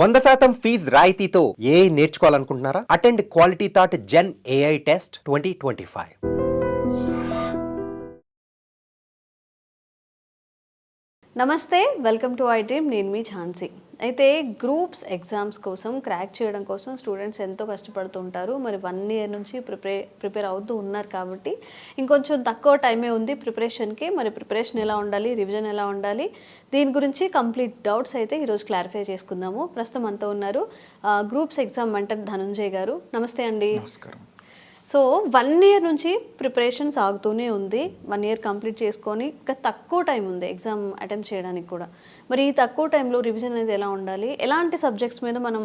వంద శాతం ఫీజ్ రాయితీతో ఏ నేర్చుకోవాలనుకుంటున్నారా? Attend Quality Thought gen AI test twenty twenty five. నమస్తే వెల్కమ్ టు ఐ డ్రీమ్ నేను మీ ఝాన్సీ. అయితే గ్రూప్స్ ఎగ్జామ్స్ కోసం క్రాక్ చేయడం కోసం స్టూడెంట్స్ ఎంతో కష్టపడుతూ ఉంటారు మరి వన్ ఇయర్ నుంచి ప్రిపేర్ ప్రిపేర్ అవుతూ ఉన్నారు కాబట్టి ఇంకొంచెం తక్కువ టైమే ఉంది ప్రిపరేషన్కి. మరి ప్రిపరేషన్ ఎలా ఉండాలి రివిజన్ ఎలా ఉండాలి దీని గురించి కంప్లీట్ డౌట్స్ అయితే ఈరోజు క్లారిఫై చేసుకుందాము. ప్రస్తుతం అంతా ఉన్నారు గ్రూప్స్ ఎగ్జామ్ అంటే ధనుంజయ్ గారు. నమస్తే అండి. నమస్కారం. సో వన్ ఇయర్ నుంచి ప్రిపరేషన్ సాగుతూనే ఉంది. వన్ ఇయర్ కంప్లీట్ చేసుకొని ఇంకా తక్కువ టైం ఉంది ఎగ్జామ్ అటెంప్ట్ చేయడానికి కూడా. మరి ఈ తక్కువ టైంలో రివిజన్ అనేది ఎలా ఉండాలి? ఎలాంటి సబ్జెక్ట్స్ మీద మనం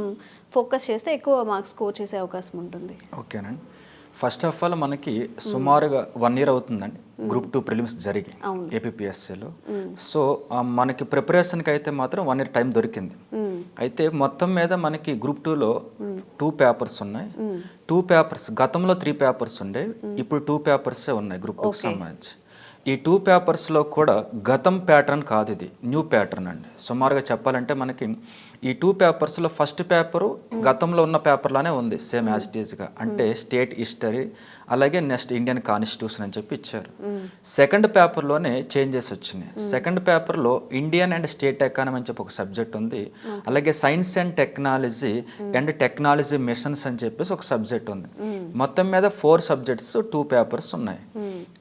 ఫోకస్ చేస్తే ఎక్కువ మార్క్స్ స్కోర్ చేసే అవకాశం ఉంటుంది? ఓకేనండి. ఫస్ట్ ఆఫ్ ఆల్ మనకి సుమారుగా వన్ ఇయర్ అవుతుందండి. గ్రూప్ టూ ప్రిలిమ్స్ జరిగి. ఏపీఎస్సీలో సో ఆ, మనకి ప్రిపరేషన్కి అయితే మాత్రం వన్ ఇయర్ టైం దొరికింది. మ్మ్. అయితే మొత్తం మీద మనకి గ్రూప్ టూలో టూ పేపర్స్ ఉన్నాయి. టూ పేపర్స్ గతంలో త్రీ పేపర్స్ ఉండే ఇప్పుడు టూ పేపర్సే ఉన్నాయి గ్రూప్ టూకి సంబంధించి. ఈ టూ పేపర్స్లో కూడా గతం ప్యాటర్న్ కాదు ఇది. న్యూ ప్యాటర్న్ అండి. సుమారుగా చెప్పాలంటే మనకి ఈ టూ పేపర్స్లో ఫస్ట్ పేపరు గతంలో ఉన్న పేపర్లానే ఉంది సేమ్ యాజ్ ఇట్ ఈస్గా అంటే స్టేట్ హిస్టరీ అలాగే నెక్స్ట్ ఇండియన్ కాన్స్టిట్యూషన్ అని చెప్పి ఇచ్చారు. సెకండ్ పేపర్లోనే చేంజెస్ వచ్చినాయి. సెకండ్ పేపర్లో ఇండియన్ అండ్ స్టేట్ ఎకానమీ అని చెప్పి ఒక సబ్జెక్ట్ ఉంది. అలాగే science and technology and technology missions అని చెప్పేసి ఒక సబ్జెక్ట్ ఉంది. మొత్తం మీద ఫోర్ సబ్జెక్ట్స్ టూ పేపర్స్ ఉన్నాయి.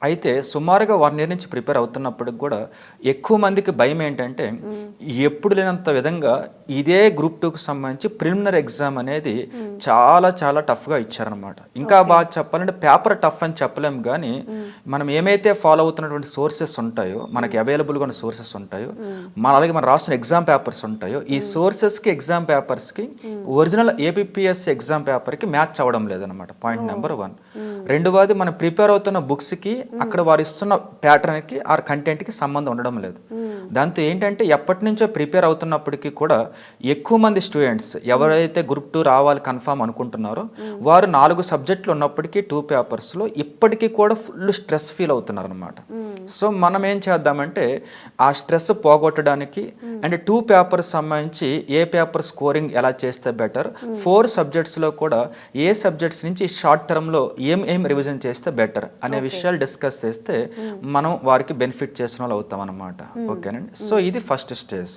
అయితే సుమారుగా వన్ ఇయర్ నుంచి ప్రిపేర్ అవుతున్నప్పటికి కూడా ఎక్కువ మందికి భయం ఏంటంటే ఎప్పుడు లేనంత విధంగా ఇదే గ్రూప్ టూకి సంబంధించి ప్రిలిమినరీ ఎగ్జామ్ అనేది చాలా చాలా టఫ్గా ఇచ్చారనమాట ఇంకా బాగా చెప్పాలంటే పేపర్ టఫ్ అని చెప్పలేం కానీ మనం ఏమైతే ఫాలో అవుతున్నటువంటి సోర్సెస్ ఉంటాయో మనకి అవైలబుల్గా ఉన్న సోర్సెస్ ఉంటాయో మన అలాగే మన రాష్ట్ర ఎగ్జామ్ పేపర్స్ ఉంటాయో ఈ సోర్సెస్కి ఎగ్జామ్ పేపర్స్కి ఒరిజినల్ ఏపీఎస్ ఎగ్జామ్ పేపర్కి మ్యాచ్ అవ్వడం లేదనమాట పాయింట్ నెంబర్ వన్ రెండవది మనం ప్రిపేర్ అవుతున్న బుక్స్కి అక్కడ వారు ఇస్తున్న ప్యాటర్న్కి ఆ కంటెంట్కి సంబంధం ఉండడం లేదు. దాంతో ఏంటంటే ఎప్పటి నుంచో ప్రిపేర్ అవుతున్నప్పటికీ కూడా ఎక్కువ మంది స్టూడెంట్స్ ఎవరైతే గ్రూప్ టూ రావాలి కన్ఫామ్ అనుకుంటున్నారో వారు నాలుగు సబ్జెక్టులు ఉన్నప్పటికీ టూ పేపర్స్లో ఇప్పటికీ కూడా ఫుల్ స్ట్రెస్ ఫీల్ అవుతున్నారు అనమాట సో మనం ఏం చేద్దామంటే ఆ స్ట్రెస్ పోగొట్టడానికి అండ్ టూ పేపర్స్ సంబంధించి ఏ పేపర్ స్కోరింగ్ ఎలా చేస్తే బెటర్ ఫోర్ సబ్జెక్ట్స్లో కూడా ఏ సబ్జెక్ట్స్ నుంచి షార్ట్ టర్మ్లో ఏం ఏం రివిజన్ చేస్తే బెటర్ అనే విషయాలు డిస్కస్ చేస్తే మనం వారికి బెనిఫిట్ చేసిన వాళ్ళు అవుతాం అనమాట ఓకేనండి సో ఇది ఫస్ట్ స్టేజ్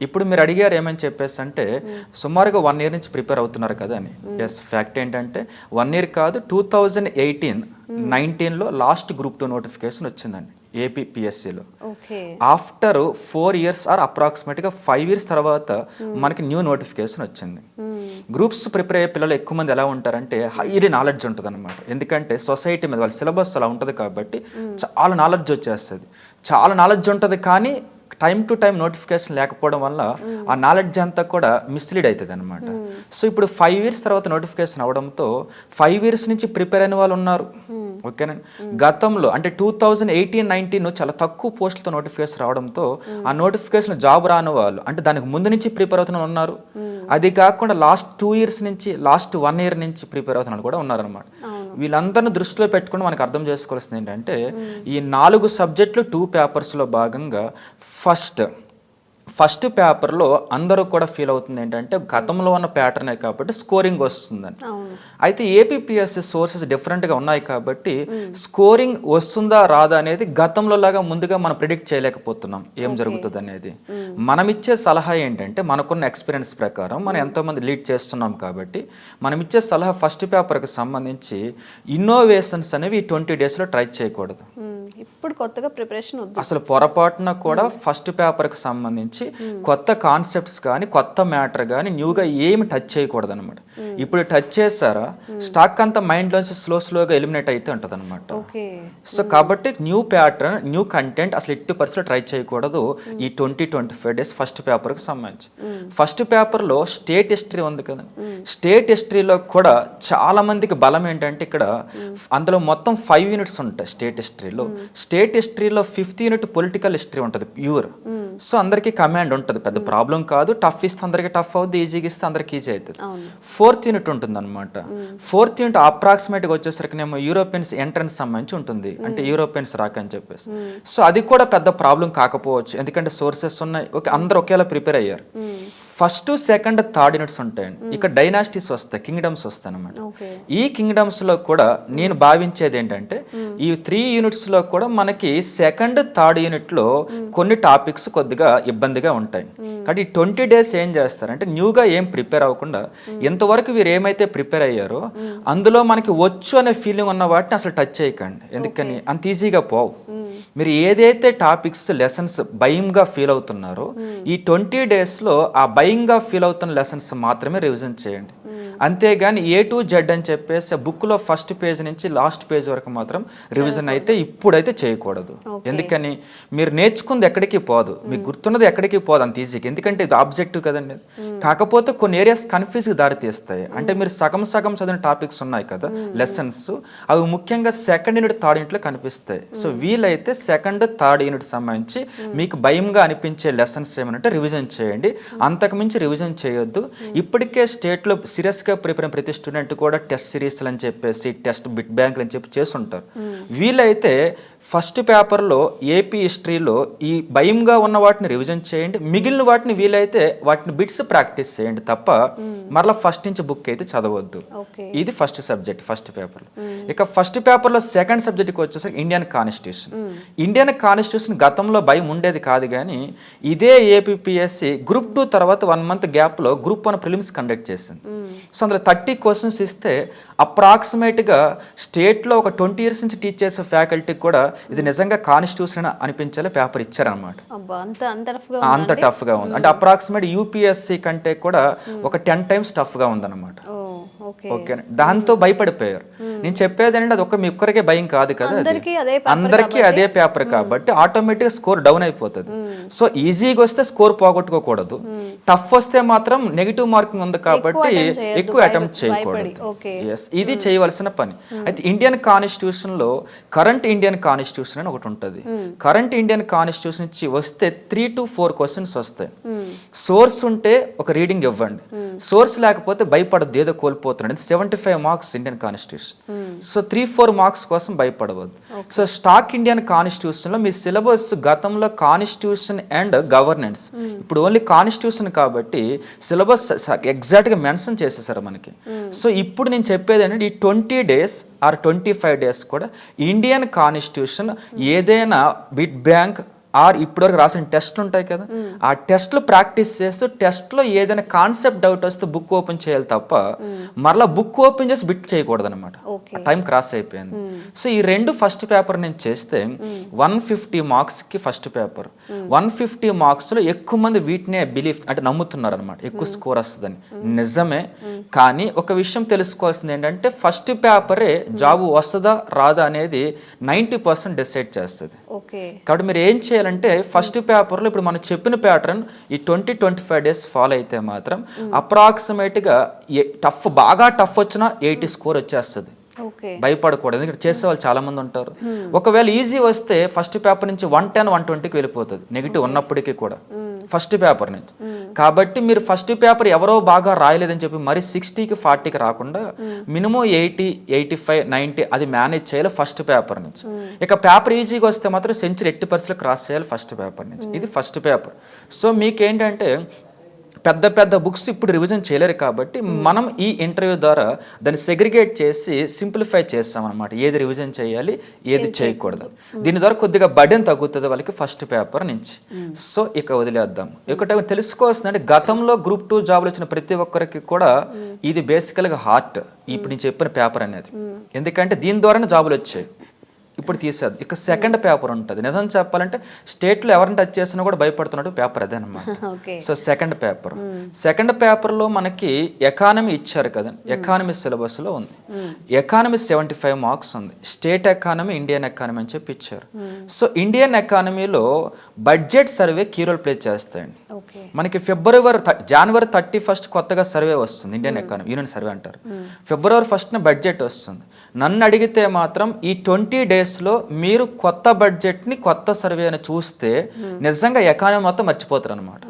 ఇప్పుడు మీరు అడిగారు ఏమని చెప్పేసి అంటే సుమారుగా వన్ ఇయర్ నుంచి ప్రిపేర్ అవుతున్నారు కదా అని. ఎస్ ఫ్యాక్ట్ ఏంటంటే వన్ ఇయర్ కాదు టూ థౌజండ్ ఎయిటీన్ నైన్టీన్లో లాస్ట్ గ్రూప్ టూ నోటిఫికేషన్ వచ్చిందండి ఏపీఎస్సిలో ఆఫ్టర్ ఫోర్ ఇయర్స్ ఆర్ అప్రాక్సిమేట్గా ఫైవ్ ఇయర్స్ తర్వాత మనకి న్యూ నోటిఫికేషన్ వచ్చింది. గ్రూప్స్ ప్రిపేర్ అయ్యే పిల్లలు ఎక్కువ మంది ఎలా ఉంటారంటే హైలీ నాలెడ్జ్ ఉంటుంది అనమాట ఎందుకంటే సొసైటీ మీద వాళ్ళ సిలబస్ అలా ఉంటుంది కాబట్టి చాలా నాలెడ్జ్ వచ్చేస్తుంది. చాలా నాలెడ్జ్ ఉంటుంది కానీ టైం టు టైం నోటిఫికేషన్ లేకపోవడం వల్ల ఆ నాలెడ్జ్ అంతా కూడా మిస్లీడ్ అవుతుంది అనమాట సో ఇప్పుడు ఫైవ్ ఇయర్స్ తర్వాత నోటిఫికేషన్ అవడంతో ఫైవ్ ఇయర్స్ నుంచి ప్రిపేర్ అయిన వాళ్ళు ఉన్నారు. ఓకేనండి గతంలో అంటే టూ థౌజండ్ ఎయిటీన్ నైన్టీన్ చాలా తక్కువ పోస్టులతో నోటిఫికేషన్ రావడంతో ఆ నోటిఫికేషన్ జాబ్ రాని వాళ్ళు అంటే దానికి ముందు నుంచి ప్రిపేర్ అవుతున్న ఉన్నారు. అది కాకుండా లాస్ట్ టూ ఇయర్స్ నుంచి లాస్ట్ వన్ ఇయర్ నుంచి ప్రిపేర్ అవుతున్న వాళ్ళు కూడా ఉన్నారనమాట వీళ్ళందరిని దృష్టిలో పెట్టుకుని మనకు అర్థం చేసుకోవాల్సింది ఏంటంటే ఈ నాలుగు సబ్జెక్టులు టూ పేపర్స్లో భాగంగా ఫస్ట్ ఫస్ట్ పేపర్లో అందరూ కూడా ఫీల్ అవుతుంది ఏంటంటే గతంలో ఉన్న ప్యాటర్నే కాబట్టి స్కోరింగ్ వస్తుందని. అయితే ఏపీఎస్సి సోర్సెస్ డిఫరెంట్గా ఉన్నాయి కాబట్టి స్కోరింగ్ వస్తుందా రాదా అనేది గతంలో లాగా ముందుగా మనం ప్రిడిక్ట్ చేయలేకపోతున్నాం. ఏం జరుగుతుంది అనేది. మనం ఇచ్చే సలహా ఏంటంటే మనకున్న ఎక్స్పీరియన్స్ ప్రకారం మనం ఎంతోమంది లీడ్ చేస్తున్నాం కాబట్టి మనం ఇచ్చే సలహా ఫస్ట్ పేపర్కి సంబంధించి ఇన్నోవేషన్స్ అనేవి ట్వంటీ డేస్లో ట్రై చేయకూడదు. ఇప్పుడు కొత్తగా ప్రిపరేషన్ అసలు పొరపాటున కూడా ఫస్ట్ పేపర్కి సంబంధించి కొత్త కాన్సెప్ట్స్ కానీ కొత్త మ్యాటర్ కానీ న్యూగా ఏమి టచ్ చేయకూడదు అనమాట ఇప్పుడు టచ్ చేస్తారా స్టాక్ అంతా మైండ్లోంచి స్లో స్లోగా ఎలిమినేట్ అయితే ఉంటుంది అనమాట సో కాబట్టి న్యూ ప్యాటర్న్ న్యూ కంటెంట్ అసలు ఎట్టి పరిస్థితుల్లో ట్రై చేయకూడదు. ఈ twenty twenty five days first పేపర్కి సంబంధించి. ఫస్ట్ పేపర్లో స్టేట్ హిస్టరీ ఉంది కదా. స్టేట్ హిస్టరీలో కూడా చాలా మందికి బలం ఏంటంటే ఇక్కడ అందులో మొత్తం ఫైవ్ యూనిట్స్ ఉంటాయి స్టేట్ హిస్టరీలో స్టేట్ హిస్టరీలో ఫిఫ్త్ యూనిట్ పొలిటికల్ హిస్టరీ ఉంటుంది ప్యూర్ సో అందరికీ కమాండ్ ఉంటుంది. పెద్ద ప్రాబ్లం కాదు. టఫ్ ఇస్తే అందరికీ టఫ్ అవుతుంది ఈజీగా ఇస్తే అందరికి ఈజీ అవుతుంది ఫోర్త్ యూనిట్ ఉంటుంది అనమాట ఫోర్త్ యూనిట్ అప్రాక్సిమేట్గా వచ్చేసరికి నేమో యూరోపియన్స్ ఎంట్రన్స్ సంబంధించి ఉంటుంది. అంటే యూరోపియన్స్ రాక అని చెప్పేసి. సో అది కూడా పెద్ద ప్రాబ్లం కాకపోవచ్చు. ఎందుకంటే సోర్సెస్ ఉన్నాయి. ఓకే అందరు ఒకేలా ప్రిపేర్ అయ్యారు. ఫస్ట్ సెకండ్ థర్డ్ యూనిట్స్ ఉంటాయండి. ఇక్కడ డైనాసిటీస్ వస్తాయి కింగ్డమ్స్ వస్తాయి అనమాట ఈ కింగ్డమ్స్లో కూడా నేను భావించేది ఏంటంటే ఈ త్రీ యూనిట్స్లో కూడా మనకి సెకండ్ థర్డ్ యూనిట్లో కొన్ని టాపిక్స్ కొద్దిగా ఇబ్బందిగా ఉంటాయి. కాబట్టి ఈ ట్వంటీ డేస్ ఏం చేస్తారంటే న్యూగా ఏం ప్రిపేర్ అవ్వకుండా ఇంతవరకు వీరు ఏమైతే ప్రిపేర్ అయ్యారో అందులో మనకి వచ్చు అనే ఫీలింగ్ ఉన్న వాటిని అసలు టచ్ చేయకండి. ఎందుకని? అంత ఈజీగా పోవు. మీరు ఏదైతే టాపిక్స్ లెసన్స్ భయంగా ఫీల్ అవుతున్నారో ఈ ట్వంటీ డేస్లో ఆ భయంగా ఫీల్ అవుతున్న లెసన్స్ మాత్రమే రివిజన్ చేయండి. అంతేగాని ఏ టు జెడ్ అని చెప్పేసి బుక్లో ఫస్ట్ పేజ్ నుంచి లాస్ట్ పేజ్ వరకు మాత్రం రివిజన్ అయితే ఇప్పుడైతే చేయకూడదు. ఎందుకని? మీరు నేర్చుకుంది ఎక్కడికి పోదు. మీకు గుర్తున్నది ఎక్కడికి పోదు అంత ఈజీగా. ఎందుకంటే ఇది ఆబ్జెక్టివ్ కదండి. కాకపోతే కొన్ని ఏరియాస్ కన్ఫ్యూజ్కి దారి తీస్తాయి. అంటే మీరు సగం సగం చదివిన టాపిక్స్ ఉన్నాయి కదా లెసన్స్. అవి ముఖ్యంగా సెకండ్ యూనిట్ థర్డ్ యూనిట్లో కనిపిస్తాయి. సో వీలైతే సెకండ్ థర్డ్ యూనిట్ సంబంధించి మీకు భయంగా అనిపించే లెసన్స్ ఏమంటే రివిజన్ చేయండి. అంతకుమించి రివిజన్ చేయొద్దు. ఇప్పటికే స్టేట్లో సీరియస్గా ప్రిపేర్ అయిన ప్రతి స్టూడెంట్ కూడా టెస్ట్ సిరీస్లు అని చెప్పేసి టెస్ట్ బిట్ బ్యాంకులు అని చెప్పి చేస్తుంటారు. వీలైతే ఫస్ట్ పేపర్లో ఏపీ హిస్టరీలో ఈ భయంగా ఉన్న వాటిని రివిజన్ చేయండి. మిగిలిన వాటిని వీలైతే వాటిని బిట్స్ ప్రాక్టీస్ చేయండి తప్ప మరలా ఫస్ట్ నుంచి బుక్ అయితే చదవద్దు. ఇది ఫస్ట్ సబ్జెక్ట్ ఫస్ట్ పేపర్. ఇక ఫస్ట్ పేపర్లో సెకండ్ సబ్జెక్ట్కి వచ్చేసరికి ఇండియన్ కాన్స్టిట్యూషన్. ఇండియన్ కాన్స్టిట్యూషన్ గతంలో భయం ఉండేది కాదు కానీ ఇదే ఏపీఎస్సి గ్రూప్ టూ తర్వాత వన్ మంత్ గ్యాప్లో గ్రూప్ వన్ ప్రిలిమ్స్ కండక్ట్ చేసింది. సో అందులో థర్టీ క్వశ్చన్స్ ఇస్తే అప్రాక్సిమేట్గా స్టేట్లో ఒక ట్వంటీ ఇయర్స్ నుంచి టీచ్ చేసే ఫ్యాకల్టీకి కూడా ఇది నిజంగా కాన్స్టిట్యూషన్ అనిపించేలా పేపర్ ఇచ్చారనమాట అంత అంత టఫ్గా ఉంది అంటే అప్రాక్సిమేట్ యూపీఎస్సి కంటే కూడా ఒక టెన్ టైమ్స్ టఫ్గా ఉందన్నమాట. Oh okay. దాంతో భయపడిపోయారు. నేను చెప్పేది ఏంటంటే అది ఒక్క మీ ఒక్కరికే భయం కాదు కదా అది. అందరికీ అదే పేపర్ కాబట్టి. ఆటోమేటిక్ స్కోర్ డౌన్ అయిపోతుంది. సో ఈజీగా వస్తే స్కోర్ పోగొట్టుకోకూడదు. టఫ్ వస్తే మాత్రం నెగిటివ్ మార్కింగ్ ఉంది కాబట్టి ఎక్కువ అటెంప్ట్ చేయకూడదు. ఎస్ ఇది చేయవలసిన పని. అయితే ఇండియన్ కాన్స్టిట్యూషన్లో కరెంట్ ఇండియన్ కాన్స్టిట్యూషన్ అని ఒకటి ఉంటుంది. కరెంట్ ఇండియన్ కాన్స్టిట్యూషన్ నుంచి వస్తే త్రీ టు ఫోర్ క్వశ్చన్స్ వస్తాయి. సోర్స్ ఉంటే ఒక రీడింగ్ ఇవ్వండి. సోర్స్ లేకపోతే భయపడద్దు ఏదో కోల్పోతున్నాడు seventy five marks Indian constitution so three four marks కోసం భయపడవద్దు. సో స్టాక్ ఇండియన్ కాన్స్టిట్యూషన్లో మీ సిలబస్ గతంలో కాన్స్టిట్యూషన్ అండ్ గవర్నెన్స్ ఇప్పుడు ఓన్లీ కాన్స్టిట్యూషన్ కాబట్టి సిలబస్ ఎగ్జాక్ట్గా మెన్షన్ చేసేసారు మనకి. సో ఇప్పుడు నేను చెప్పేది ఏంటంటే ఈ twenty days or twenty five days కూడా ఇండియన్ కాన్స్టిట్యూషన్ ఏదైనా బిట్ బ్యాంక్ ఆర్ ఇప్పటివరకు రాసిన టెస్ట్లు ఉంటాయి కదా ఆ టెస్ట్లు ప్రాక్టీస్ చేస్తూ టెస్ట్లో ఏదైనా కాన్సెప్ట్ డౌట్ వస్తే బుక్ ఓపెన్ చేయాలి తప్ప మరలా బుక్ ఓపెన్ చేసి బిట్ చేయకూడదు అనమాట టైం క్రాస్ అయిపోయింది. సో ఈ రెండు ఫస్ట్ పేపర్ నేను చేస్తే వన్ ఫిఫ్టీ మార్క్స్కి ఫస్ట్ పేపర్. వన్ ఫిఫ్టీ మార్క్స్లో ఎక్కువ మంది వీటినే బిలీఫ్ అంటే నమ్ముతున్నారు అనమాట ఎక్కువ స్కోర్ వస్తుందని. నిజమే. కానీ ఒక విషయం తెలుసుకోవాల్సింది ఏంటంటే ఫస్ట్ పేపరే జాబ్ వస్తుందా రాదా అనేది నైంటీ పర్సెంట్ డిసైడ్ చేస్తుంది. ఓకే. కాబట్టి మీరు ఏం చేయాలంటే ఫస్ట్ పేపర్లో ఇప్పుడు మనం చెప్పిన ప్యాటర్న్ ఈ twenty twenty five days follow అయితే మాత్రం అప్రాక్సిమేట్గా టఫ్ బాగా టఫ్ వచ్చినా ఎయిటీ స్కోర్ వచ్చేస్తుంది. భయపడకూడదు. ఎందుకంటే చేసే వాళ్ళు చాలా మంది ఉంటారు ఒకవేళ ఈజీ వస్తే ఫస్ట్ పేపర్ నుంచి వన్ టెన్ వన్ ట్వంటీకి వెళ్ళిపోతుంది. నెగిటివ్ ఉన్నప్పటికీ కూడా. ఫస్ట్ పేపర్ నుంచి. కాబట్టి మీరు ఫస్ట్ పేపర్ ఎవరో బాగా రాయలేదని చెప్పి మరి సిక్స్టీకి ఫార్టీకి రాకుండా minimum eighty eighty five ninety అది మేనేజ్ చేయాలి ఫస్ట్ పేపర్ నుంచి. ఇక పేపర్ ఈజీగా వస్తే మాత్రం సెంచరీ ఎట్టి పర్సెంట్ క్రాస్ చేయాలి ఫస్ట్ పేపర్ నుంచి. ఇది ఫస్ట్ పేపర్. సో మీకేంటంటే పెద్ద పెద్ద బుక్స్ ఇప్పుడు రివిజన్ చేయలేరు కాబట్టి మనం ఈ ఇంటర్వ్యూ ద్వారా దాన్ని సెగ్రిగేట్ చేసి సింప్లిఫై చేస్తాం అనమాట ఏది రివిజన్ చేయాలి ఏది చేయకూడదు. దీని ద్వారా కొద్దిగా బడెన్ తగ్గుతుంది వాళ్ళకి ఫస్ట్ పేపర్ నుంచి. సో ఇక వదిలేద్దాం. ఒకటి తెలుసుకోవాల్సిందంటే గతంలో గ్రూప్ టూ జాబ్లు వచ్చిన ప్రతి ఒక్కరికి కూడా ఇది బేసికల్గా హార్ట్ ఇప్పుడు నేను చెప్పిన పేపర్ అనేది. ఎందుకంటే దీని ద్వారానే జాబులు వచ్చాయి. ఇప్పుడు తీసేది. ఇక సెకండ్ పేపర్ ఉంటుంది. నిజం చెప్పాలంటే స్టేట్లో ఎవరిని టచ్ చేసినా కూడా భయపడుతున్నట్టు పేపర్ అదే అనమాట సో సెకండ్ పేపర్ సెకండ్ పేపర్లో మనకి ఎకానమీ ఇచ్చారు కదా. ఎకానమీ సిలబస్లో ఉంది. ఎకానమీ సెవెంటీ ఫైవ్ మార్క్స్ ఉంది. స్టేట్ ఎకానమీ ఇండియన్ ఎకానమీ అని చెప్పి ఇచ్చారు. సో ఇండియన్ ఎకానమీలో budget survey key role play చేస్తాయండి. మనకి ఫిబ్రవరి జనవరి థర్టీ ఫస్ట్ కొత్తగా సర్వే వస్తుంది. ఇండియన్ ఎకానమీ యూనియన్ సర్వే అంటారు. ఫిబ్రవరి ఫస్ట్న బడ్జెట్ వస్తుంది. నన్ను అడిగితే మాత్రం ఈ ట్వంటీ డేస్లో మీరు కొత్త బడ్జెట్ని కొత్త సర్వే అని చూస్తే నిజంగా ఎకానమీ మొత్తం మర్చిపోతారు అనమాట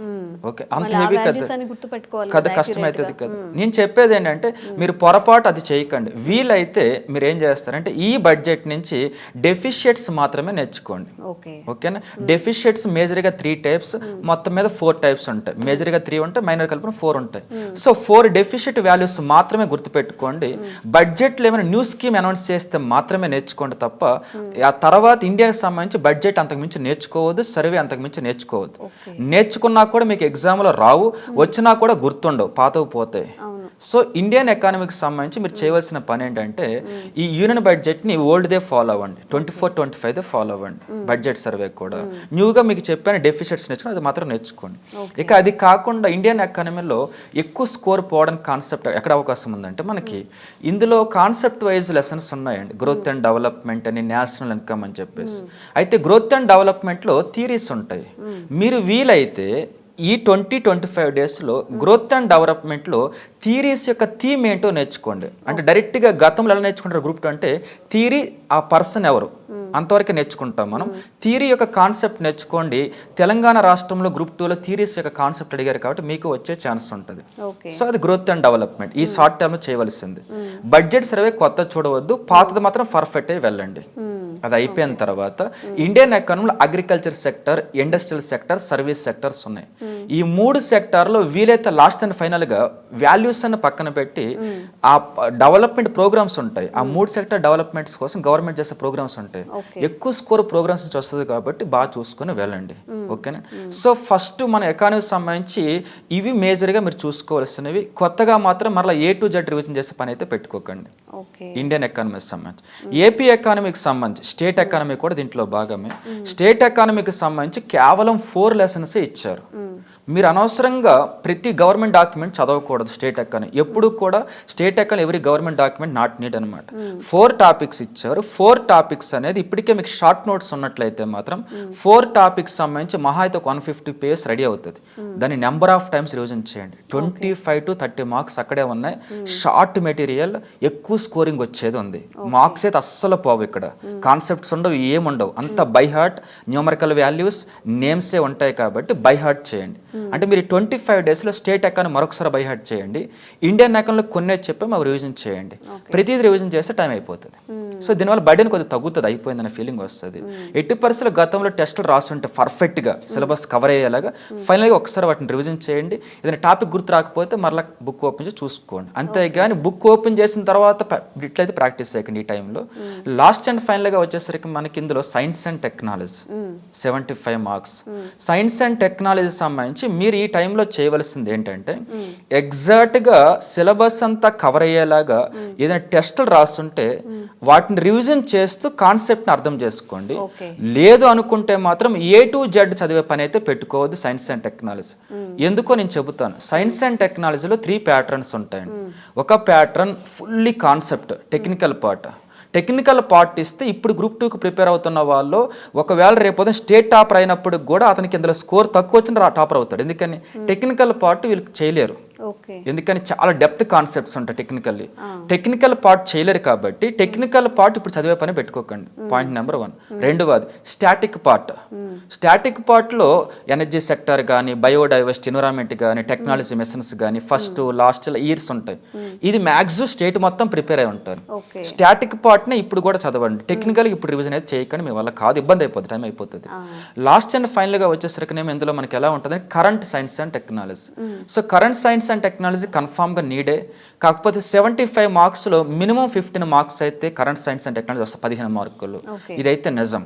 ఓకే. అంత హెవీ కదా అని గుర్తుపెట్టుకోవాలి కదా నేను చెప్పేది ఏంటంటే మీరు పొరపాటు అది చేయకండి. వీలైతే మీరు ఏం చేస్తారంటే ఈ బడ్జెట్ నుంచి డెఫిషియట్స్ మాత్రమే నేర్చుకోండి. ఓకే. ఓకేనా? డెఫిషియట్స్ మేజర్గా త్రీ టైప్స్ మొత్తం మీద ఫోర్ టైప్స్ ఉంటాయి. మేజర్గా త్రీ ఉంటాయి మైనర్ కలిపిన ఫోర్ ఉంటాయి. సో ఫోర్ డెఫిషియట్ వాల్యూస్ మాత్రమే గుర్తుపెట్టుకోండి. బడ్జెట్లో ఏమైనా న్యూ స్కీమ్ అనౌన్స్ చేస్తే మాత్రమే నేర్చుకోండి తప్ప ఆ తర్వాత ఇండియాకి సంబంధించి బడ్జెట్ అంతకు మించి నేర్చుకోవద్దు సర్వే అంతకు మించి నేర్చుకోవద్దు. నేర్చుకున్నా కూడా మీకు ఎగ్జామ్లో రావు వచ్చినా కూడా గుర్తుండవు పాతవు పోతాయి సో ఇండియన్ ఎకానమీకి సంబంధించి మీరు చేయవలసిన పని ఏంటంటే ఈ యూనియన్ బడ్జెట్ని ఓల్డ్ దే ఫాలో అవ్వండి ట్వంటీ ఫోర్ ట్వంటీ ఫైవ్ దే ఫాలో అవ్వండి బడ్జెట్ సర్వే కూడా. న్యూగా మీకు చెప్పాను డెఫిషిట్స్ నేర్చుకుని అది మాత్రం నేర్చుకోండి. ఇక అది కాకుండా ఇండియన్ ఎకానమీలో ఎక్కువ స్కోర్ పోవడానికి కాన్సెప్ట్ ఎక్కడ అవకాశం ఉందంటే మనకి ఇందులో కాన్సెప్ట్ వైజ్ లెసన్స్ ఉన్నాయండి గ్రోత్ అండ్ డెవలప్మెంట్ అని నేషనల్ ఇన్కమ్ అని చెప్పేసి. అయితే గ్రోత్ అండ్ డెవలప్మెంట్లో థీరీస్ ఉంటాయి. మీరు వీలైతే ఈ ట్వంటీ ట్వంటీ ఫైవ్ డేస్లో గ్రోత్ అండ్ డెవలప్మెంట్లో థీరీస్ యొక్క థీమ్ ఏంటో నేర్చుకోండి. అంటే డైరెక్ట్గా గతంలో ఎలా నేర్చుకుంటారు గ్రూప్ టూ అంటే థీరీ ఆ పర్సన్ ఎవరు? అంతవరకు నేర్చుకుంటాం మనం. థీరీ యొక్క కాన్సెప్ట్ నేర్చుకోండి. తెలంగాణ రాష్ట్రంలో గ్రూప్ టూలో థీరీస్ యొక్క కాన్సెప్ట్ అడిగారు కాబట్టి మీకు వచ్చే ఛాన్స్ ఉంటుంది. సో అది గ్రోత్ అండ్ డెవలప్మెంట్. ఈ షార్ట్ టర్మ్ చేయవలసింది. బడ్జెట్ సర్వే కొత్త చూడవద్దు. పాతది మాత్రం పర్ఫెక్ట్ అయి వెళ్ళండి అది అయిపోయిన తర్వాత ఇండియన్ ఎకానమీలో agriculture sector industrial sector service sectors ఉన్నాయి. ఈ మూడు సెక్టార్లో వీలైతే లాస్ట్ అండ్ ఫైనల్గా వాల్యూస్ అన్న పక్కన పెట్టి ఆ డెవలప్మెంట్ ప్రోగ్రామ్స్ ఉంటాయి. ఆ మూడు సెక్టర్ డెవలప్మెంట్స్ కోసం గవర్నమెంట్ చేసే ప్రోగ్రామ్స్ ఉంటాయి. ఎక్కువ స్కోర్ ప్రోగ్రామ్స్ నుంచి వస్తుంది కాబట్టి బాగా చూసుకొని వెళ్ళండి. ఓకేనా? సో ఫస్ట్ మన ఎకానమీ సంబంధించి ఇవి మేజర్గా మీరు చూసుకోవాల్సినవి. కొత్తగా మాత్రం మరలా ఏ టు జెడ్ రివిజన్ చేసే పని అయితే పెట్టుకోకండి. ఇండియన్ ఎకానమీకి సంబంధించి. ఏపీ ఎకానమీకి సంబంధించి స్టేట్ ఎకానమీ కూడా దీంట్లో భాగమే. స్టేట్ ఎకానమీకి సంబంధించి కేవలం ఫోర్ లెసన్స్ ఇచ్చారు. మీరు అనవసరంగా ప్రతి గవర్నమెంట్ డాక్యుమెంట్ చదవకూడదు స్టేట్ ఎకానమీ ఎప్పుడు కూడా స్టేట్ ఎకానమీ ఎవరి గవర్నమెంట్ డాక్యుమెంట్ నాట్ నీడ్ అనమాట ఫోర్ టాపిక్స్ ఇచ్చారు. ఫోర్ టాపిక్స్ అనేది ఇప్పటికే మీకు షార్ట్ నోట్స్ ఉన్నట్లయితే మాత్రం ఫోర్ టాపిక్స్ సంబంధించి మహా అయితే వన్ ఫిఫ్టీ పేజెస్ రెడీ అవుతుంది. దాన్ని నెంబర్ ఆఫ్ టైమ్స్ రివిజన్ చేయండి. Twenty five to thirty marks అక్కడే ఉన్నాయి. షార్ట్ మెటీరియల్ ఎక్కువ స్కోరింగ్ వచ్చేది ఉంది. మార్క్స్ అయితే అస్సలు పోవు ఇక్కడ. కాన్సెప్ట్స్ ఉండవు ఏముండవు. అంత బై హార్ట్ న్యూమరికల్ వాల్యూస్ నేమ్సే ఉంటాయి కాబట్టి బై హార్ట్ చేయండి. అంటే మీరు ట్వంటీ ఫైవ్ డేస్లో స్టేట్ ఎకానమీ మరొకసారి బై హార్ట్ చేయండి. ఇండియన్ ఎకానమీలో కొన్ని చెప్పి అవి రివిజన్ చేయండి. ప్రతిదీ రివిజన్ చేస్తే టైం అయిపోతుంది. సో దీనివల్ల బర్డెన్ కొద్దిగా తగ్గుతుంది అయిపోయిందనే ఫీలింగ్ వస్తుంది. ఎట్టి పరిస్థితుల్లో గతంలో టెస్టులు రాస్తుంటే పర్ఫెక్ట్గా సిలబస్ కవర్ అయ్యేలాగా ఫైనల్గా ఒకసారి వాటిని రివిజన్ చేయండి. ఏదైనా టాపిక్ గుర్తు రాకపోతే మరలా బుక్ ఓపెన్ చేసి చూసుకోండి. అంతేగాని బుక్ ఓపెన్ చేసిన తర్వాత ఇట్లయితే ప్రాక్టీస్ చేయకండి ఈ టైంలో. లాస్ట్ అండ్ ఫైనల్గా వచ్చేసరికి మనకి ఇందులో science and technology seventy five marks. Science and technology సంబంధించి మీరు ఈ టైంలో చేయవలసింది ఏంటంటే ఎగ్జాక్ట్గా సిలబస్ అంతా కవర్ అయ్యేలాగా ఏదైనా టెస్టులు రాస్తుంటే వాటిని రివిజన్ చేస్తూ కాన్సెప్ట్ని అర్థం చేసుకోండి. లేదు అనుకుంటే మాత్రం ఏ టు జెడ్ చదివే పని అయితే పెట్టుకోవద్దు సైన్స్ అండ్ టెక్నాలజీ. ఎందుకో నేను చెబుతాను సైన్స్ అండ్ టెక్నాలజీలో త్రీ ప్యాటర్న్స్ ఉంటాయండి. ఒక pattern fully concept technical part. Technical part ఇస్తే ఇప్పుడు గ్రూప్ టూకి ప్రిపేర్ అవుతున్న వాళ్ళు ఒకవేళ రేపు స్టేట్ టాపర్ అయినప్పుడు కూడా అతనికి ఇందులో స్కోర్ తక్కువ వచ్చిన టాపర్ అవుతాడు. ఎందుకని? టెక్నికల్ పార్ట్ వీళ్ళకి చేయలేరు. ఎందుకని చాలా డెప్త్ కాన్సెప్ట్స్ ఉంటాయి టెక్నికల్లీ టెక్నికల్ పార్ట్ చేయలేరు కాబట్టి టెక్నికల్ పార్ట్ ఇప్పుడు చదివే పని పెట్టుకోకండి. పాయింట్ నెంబర్ వన్ రెండవది స్టాటిక్ పార్ట్ స్టాటిక్ పార్ట్లో ఎనర్జీ సెక్టర్ కానీ బయోడైవర్సిటీ ఎన్విరాన్మెంట్ కానీ టెక్నాలజీ మిషన్స్ కానీ ఫస్ట్ లాస్ట్ ఇయర్స్ ఉంటాయి. ఇది మ్యాక్సిమం స్టేట్ మొత్తం ప్రిపేర్ అయి ఉంటారు. స్టాటిక్ పార్ట్నే ఇప్పుడు కూడా చదవండి. టెక్నికల్ ఇప్పుడు రివిజన్ అయితే చేయకండి మీ వల్ల కాదు ఇబ్బంది అయిపోతుంది. టైం అయిపోతుంది లాస్ట్ అండ్ ఫైనల్గా వచ్చేసరికి నేమో ఇందులో మనకి ఎలా ఉంటుంది? Current science and technology so current science and technology కన్ఫామ్గా నీడే కాకపోతే సెవెంటీ ఫైవ్ మార్క్స్లో మినిమం ఫిఫ్టీన్ మార్క్స్ అయితే కరెంట్ సైన్స్ అండ్ టెక్నాలజీ వస్తాయి పదిహేను మార్కులు. ఇదైతే నిజం.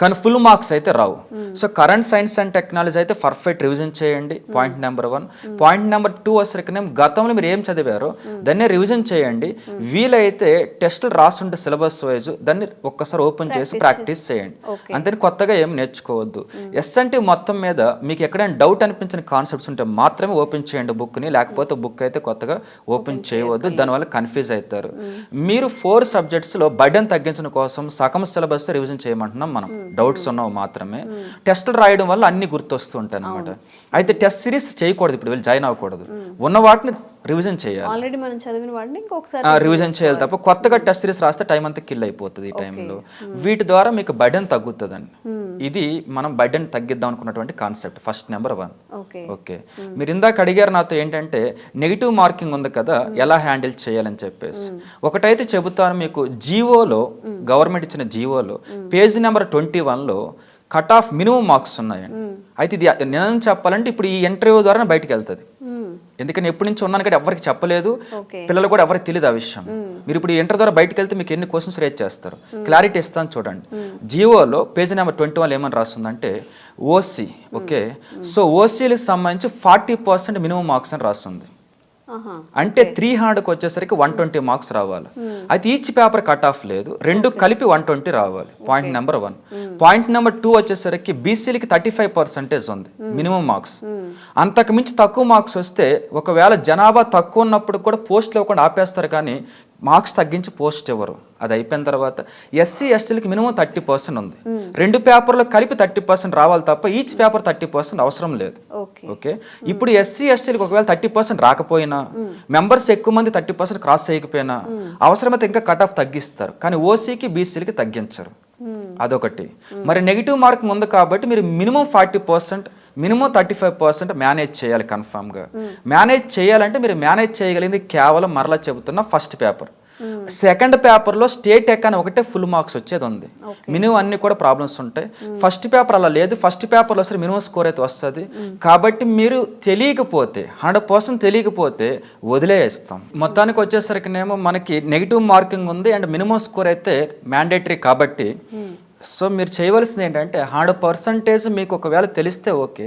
కానీ ఫుల్ మార్క్స్ అయితే రావు. So current science and technology అయితే పర్ఫెక్ట్ రివిజన్ చేయండి. Point number one point number two వచ్చరికి గతంలో మీరు ఏం చదివారో దాన్ని రివిజన్ చేయండి. వీలైతే టెస్టులు రాస్తుంటే సిలబస్ వైజ్ దాన్ని ఒక్కసారి ఓపెన్ చేసి ప్రాక్టీస్ చేయండి. అంతే కొత్తగా ఏం నేర్చుకోవద్దు. ఎస్ఎన్టీ మొత్తం మీద మీకు ఎక్కడైనా డౌట్ అనిపించిన కాన్సెప్ట్స్ ఉంటే మాత్రమే ఓపెన్ చేయండి బుక్ని లేకపోతే బుక్ అయితే కొత్తగా ఓపెన్ చేయవద్దు. దానివల్ల కన్ఫ్యూజ్ అవుతారు. మీరు ఫోర్ సబ్జెక్ట్స్లో బర్డెన్ తగ్గించడం కోసం సగం సిలబస్ రివిజన్ చేయమంటున్నాం మనం. డౌట్స్ ఉన్నవి మాత్రమే. టెస్టులు రాయడం వల్ల అన్ని గుర్తొస్తూ ఉంటాయి అనమాట అయితే టెస్ట్ సిరీస్ చేయకూడదు ఇప్పుడు వీళ్ళు జాయిన్ అవ్వకూడదు. ఉన్న వాటిని రివిజన్ చేయాలి. ఆల్రెడీ మనం చదివిన వాటిని ఇంకొకసారి రివిజన్ చేయాలి తప్ప కొత్తగా టెస్ట్ సిరీస్ రాస్తే టైం అంతా కిల్ అయిపోతుంది ఈ టైంలో వీటి ద్వారా మీకు బర్డెన్ తగ్గుతుందండి. ఇది మనం బర్డెన్ తగ్గిద్దాం అనుకున్నటువంటి concept first number one okay okay మీరు ఇందాక అడిగారు నాతో ఏంటంటే నెగిటివ్ మార్కింగ్ ఉంది కదా ఎలా హ్యాండిల్ చేయాలని చెప్పేసి. ఒకటైతే చెబుతాను మీకు జీవోలో గవర్నమెంట్ ఇచ్చిన జీవోలో పేజ్ నెంబర్ ట్వంటీ వన్లో కట్ ఆఫ్ మినిమం మార్క్స్ ఉన్నాయండి. అయితే ఇది నేను చెప్పాలంటే ఇప్పుడు ఈ ఇంటర్వ్యూ ద్వారా బయటకు వెళ్తుంది. ఎందుకని ఎప్పటి నుంచి ఉన్నాను కానీ ఎవరికి చెప్పలేదు. పిల్లలు కూడా ఎవరికి తెలియదు ఆ విషయం. మీరు ఇప్పుడు ఇంటర్ ద్వారా బయటకు వెళ్తే మీకు ఎన్ని క్వశ్చన్స్ రేట్ చేస్తారు? క్లారిటీ ఇస్తాను చూడండి. జియోలో పేజ్ నెంబర్ ట్వంటీ వన్ ఏమని రాస్తుందంటే ఓసీ ఓకే సో ఓసీలకు సంబంధించి ఫార్టీ పర్సెంట్ మినిమం మార్క్స్ అని రాస్తుంది. అంటే త్రీ హండ్రెడ్కి వచ్చేసరికి వన్ ట్వంటీ మార్క్స్ రావాలి. అయితే ఈచ్ పేపర్ కట్ ఆఫ్ లేదు. రెండు కలిపి వన్ ట్వంటీ రావాలి. Point number one point number two వచ్చేసరికి బీసీలకి థర్టీ ఫైవ్ పర్సెంటేజ్ ఉంది. మినిమం మార్క్స్ అంతకు మించి తక్కువ మార్క్స్ వస్తే ఒకవేళ జనాభా తక్కువ ఉన్నప్పుడు కూడా పోస్టులు ఇవ్వకుండా ఆపేస్తారు కానీ మార్క్స్ తగ్గించి పోస్ట్ ఇవ్వరు అది అయిపోయిన తర్వాత ఎస్సీ ఎస్టీలకి మినిమం థర్టీ పర్సెంట్ ఉంది. రెండు పేపర్లు కలిపి థర్టీ పర్సెంట్ రావాలి తప్ప ఈచ్ పేపర్ థర్టీ పర్సెంట్ అవసరం లేదు. ఓకే. ఇప్పుడు ఎస్సీ ఎస్టీలకు ఒకవేళ థర్టీ పర్సెంట్ రాకపోయినా మెంబర్స్ ఎక్కువ మంది థర్టీ పర్సెంట్ క్రాస్ చేయకపోయినా అవసరమైతే ఇంకా కట్ ఆఫ్ తగ్గిస్తారు. కానీ ఓసీకి బీసీలకి తగ్గించరు. అదొకటి. మరి నెగిటివ్ మార్కింగ్ ఉంది కాబట్టి మీరు minimum forty percent minimum thirty five percent manage చేయాలి కన్ఫామ్గా. మేనేజ్ చేయాలంటే మీరు మేనేజ్ చేయగలిగింది కేవలం మరలా చెబుతున్న ఫస్ట్ పేపర్. సెకండ్ పేపర్లో స్టేట్ ఎక్ అని ఒకటే ఫుల్ మార్క్స్ వచ్చేది ఉంది మినిమం అన్ని కూడా ప్రాబ్లమ్స్ ఉంటాయి. ఫస్ట్ పేపర్ అలా లేదు. ఫస్ట్ పేపర్లో వస్తే మినిమం స్కోర్ అయితే వస్తుంది. కాబట్టి మీరు తెలియకపోతే హండ్రెడ్ పర్సెంట్ తెలియకపోతే వదిలేస్తాం. మొత్తానికి వచ్చేసరికినేమో మనకి నెగిటివ్ మార్కింగ్ ఉంది అండ్ మినిమం స్కోర్ అయితే మ్యాండేటరీ కాబట్టి సో మీరు చేయవలసింది ఏంటంటే హండ్రెడ్ పర్సంటేజ్ మీకు ఒకవేళ తెలిస్తే ఓకే.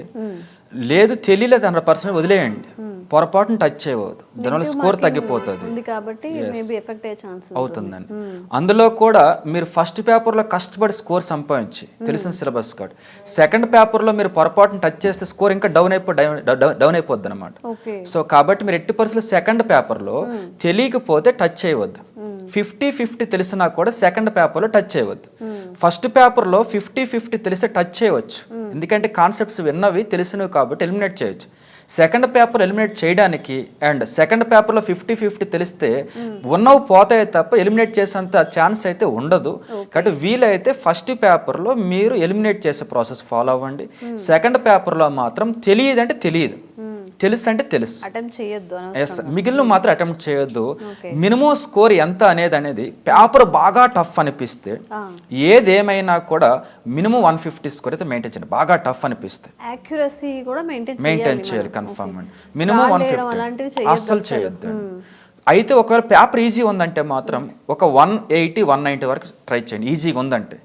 లేదు తెలియలేదు హండ్రెడ్ పర్సెంట్ వదిలేయండి. పొరపాటును టచ్ చేయవద్దు. దానివల్ల స్కోర్ తగ్గిపోతుంది. కాబట్టి అవుతుందండి. అందులో కూడా మీరు ఫస్ట్ పేపర్లో కష్టపడి స్కోర్ సంపాదించి తెలిసిన సిలబస్ కార్డ్ సెకండ్ పేపర్లో మీరు పొరపాటును టచ్ చేస్తే స్కోర్ ఇంకా డౌన్ అయిపో డౌన్ అయిపోద్ది అనమాట సో కాబట్టి మీరు ఎట్టి పరిస్థితుల్లో సెకండ్ పేపర్లో తెలియకపోతే టచ్ చేయవద్దు. ఫిఫ్టీ ఫిఫ్టీ తెలిసినా కూడా సెకండ్ పేపర్లో టచ్ చేయవద్దు. ఫస్ట్ పేపర్లో ఫిఫ్టీ ఫిఫ్టీ తెలిస్తే టచ్ చేయవచ్చు. ఎందుకంటే కాన్సెప్ట్స్ విన్నవి తెలిసినవి కాబట్టి ఎలిమినేట్ చేయొచ్చు. సెకండ్ పేపర్ ఎలిమినేట్ చేయడానికి అండ్ సెకండ్ పేపర్లో ఫిఫ్టీ ఫిఫ్టీ తెలిస్తే ఉన్నవి పోతాయి తప్ప ఎలిమినేట్ చేసేంత ఛాన్స్ అయితే ఉండదు. కాబట్టి వీలైతే ఫస్ట్ పేపర్లో మీరు ఎలిమినేట్ చేసే ప్రాసెస్ ఫాలో అవ్వండి. సెకండ్ పేపర్లో మాత్రం తెలియదు. అంటే తెలియదు తెలుసు. అంటే తెలుసు ఎస్ మిగిలిన మాత్రం అటెంప్ట్ చేయొద్దు. మినిమం స్కోర్ ఎంత అనేది అనేది పేపర్ బాగా టఫ్ అనిపిస్తే ఏదేమైనా కూడా మినిమం వన్ ఫిఫ్టీ స్కోర్ అయితే మెయింటైన్ చేయండి. బాగా టఫ్ అనిపిస్తే. యాక్యురసీ కూడా మెయింటైన్ చేయాలి కన్ఫర్మ్ అండి. మినిమం వన్ ఫిఫ్టీ అస్సలు చేయొద్దు అయితే ఒకవేళ పేపర్ ఈజీ ఉందంటే మాత్రం ఒక వన్ ఎయిటీ వన్ నైంటీ వరకు ట్రై చేయండి. ఈజీగా ఉందంటే.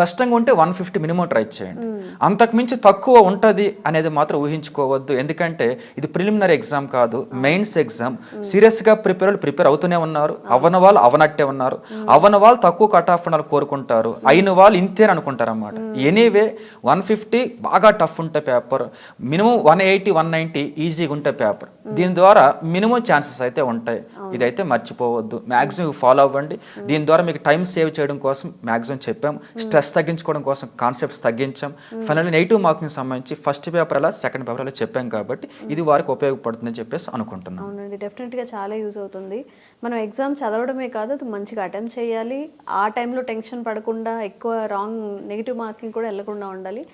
కష్టంగా ఉంటే వన్ ఫిఫ్టీ మినిమం ట్రై చేయండి. అంతకు మించి తక్కువ ఉంటుంది అనేది మాత్రం ఊహించుకోవద్దు. ఎందుకంటే ఇది ప్రిలిమినరీ ఎగ్జామ్ కాదు మెయిన్స్ ఎగ్జామ్ సీరియస్గా ప్రిపేర్ ప్రిపేర్ అవుతూనే ఉన్నారు. అవన వాళ్ళు అవనట్టే ఉన్నారు. అవన వాళ్ళు తక్కువ కట్ ఆఫ్ ఉండాలని కోరుకుంటారు. అయిన వాళ్ళు ఇంతేని అనుకుంటారు అన్నమాట ఎనీవే వన్ ఫిఫ్టీ బాగా టఫ్ ఉంటే paper minimum one eighty one ninety ఈజీగా ఉంటే పేపర్ దీని ద్వారా మినిమం ఛాన్సెస్ అయితే ఉంటాయి. ఇదైతే మర్చిపోవద్దు. మ్యాక్సిమం ఫాలో అవ్వండి. దీని ద్వారా మీకు టైం సేవ్ చేయడం కోసం మ్యాక్సిమం చెప్పాం. స్ట్రెస్ తగ్గించుకోవడం కోసం కాన్సెప్ట్స్ తగ్గించాం. ఫైనల్ నెగిటివ్ మార్కింగ్ సంబంధించి ఫస్ట్ పేపర్ అలా సెకండ్ పేపర్ అలా చెప్పాం కాబట్టి ఇది వారికి ఉపయోగపడుతుందని చెప్పేసి అనుకుంటున్నాం. అవునండి. డెఫినెట్గా చాలా యూజ్ అవుతుంది. మనం ఎగ్జామ్ చదవడమే కాదు అది మంచిగా అటెంప్ట్ చేయాలి. ఆ టైంలో టెన్షన్ పడకుండా ఎక్కువ రాంగ్ నెగిటివ్ మార్కింగ్ కూడా వెళ్ళకుండా ఉండాలి.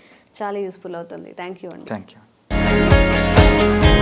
చాలా యూస్ఫుల్ అవుతుంది. థ్యాంక్ యూ అండి. Thank you